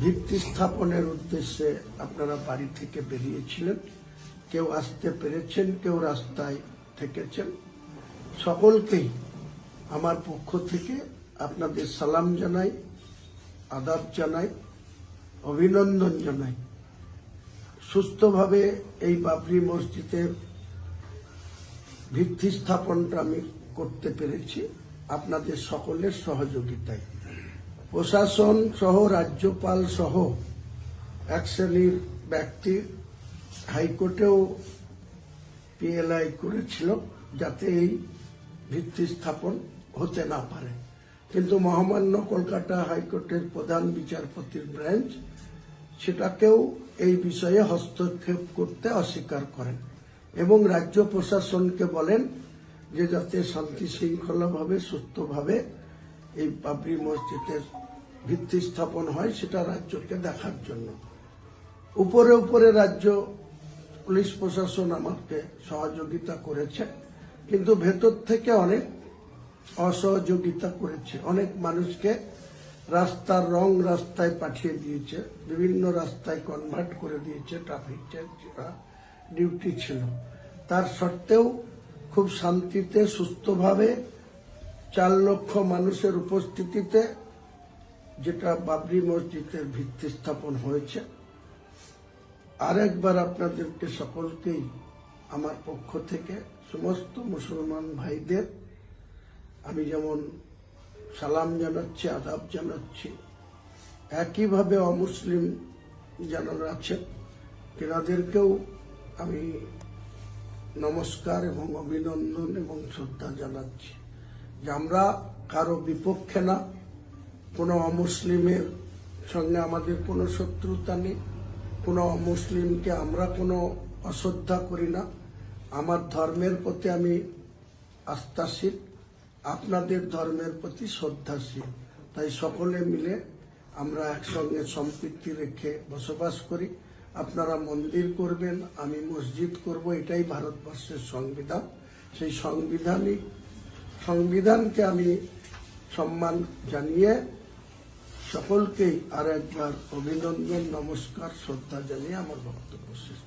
ভিত্তি স্থাপনের উদ্দেশ্যে আপনারা বাড়ি থেকে বেরিয়েছিলেন। কেউ আসতে পেরেছেন, কেউ রাস্তায় থেকেছেন। সকলকেই আমার পক্ষ থেকে আপনাদের সালাম জানাই, আদাব জানাই, অভিনন্দন জানাই। সুস্থভাবে এই বাবরি মসজিদের ভিত্তি স্থাপনটা আমি করতে পেরেছি। আপনাদের সকলের সহযোগিতায়। প্রশাসন সহ রাজ্যপাল সহ এক শ্রেণির ব্যক্তি হাইকোর্টেও পিএলআই করেছিল যাতে এই ভিত্তি স্থাপন হতে না পারে। কিন্তু মহামান্য কলকাতা হাইকোর্টের প্রধান বিচারপতির ব্রাঞ্চ সেটাকেও এই বিষয়ে হস্তক্ষেপ করতে অস্বীকার করেন এবং রাজ্য প্রশাসনকে বলেন যে যাতে শান্তি শৃঙ্খলাভাবে সুস্থভাবে এই বাবরি মসজিদের ভিত্তি স্থাপন হয় সেটা রাজ্যকে দেখার জন্য। উপরে উপরে রাজ্য পুলিশ প্রশাসন আমাকে সহযোগিতা করেছে, কিন্তু ভেতর থেকে অনেক অসহযোগিতা করেছে। অনেক মানুষকে রাস্তার রং রাস্তায় পাঠিয়ে দিয়েছে, বিভিন্ন রাস্তায় কনভার্ট করে দিয়েছে ট্রাফিক ডিউটি ছিল। তার সত্ত্বেও খুব শান্তিতে, সুস্থভাবে চার লক্ষ মানুষের উপস্থিতিতে যেটা বাবরি মসজিদের ভিত্তি স্থাপন হয়েছে। আরেকবার আপনাদেরকে সকলকেই আমার পক্ষ থেকে সমস্ত মুসলমান ভাইদের আমি যেমন সালাম জানাচ্ছি, আদাব জানাচ্ছি, একইভাবে অমুসলিম যারা আছেন তেনাদেরকেও আমি নমস্কার এবং অভিনন্দন এবং শ্রদ্ধা জানাচ্ছি। যে আমরা কারও বিপক্ষে না কোনো অমুসলিমের সঙ্গে আমাদের কোনো শত্রুতা নেই। কোনো অমুসলিমকে আমরা কোনো অশ্রদ্ধা করি না। আমার ধর্মের প্রতি আমি আস্থাশীল, আপনাদের ধর্মের প্রতি শ্রদ্ধাশীল। তাই সকলে মিলে আমরা একসঙ্গে সম্পৃক্তি রেখে বসবাস করি। আপনারা মন্দির করবেন, আমি মসজিদ করব, এটাই ভারতবর্ষের সংবিধান। সেই সংবিধানিক, সংবিধানকে আমি সম্মান জানিয়ে সকলকেই আর একবার অভিনন্দন নমস্কার শ্রদ্ধা জানিয়ে আমার বক্তব্য শেষ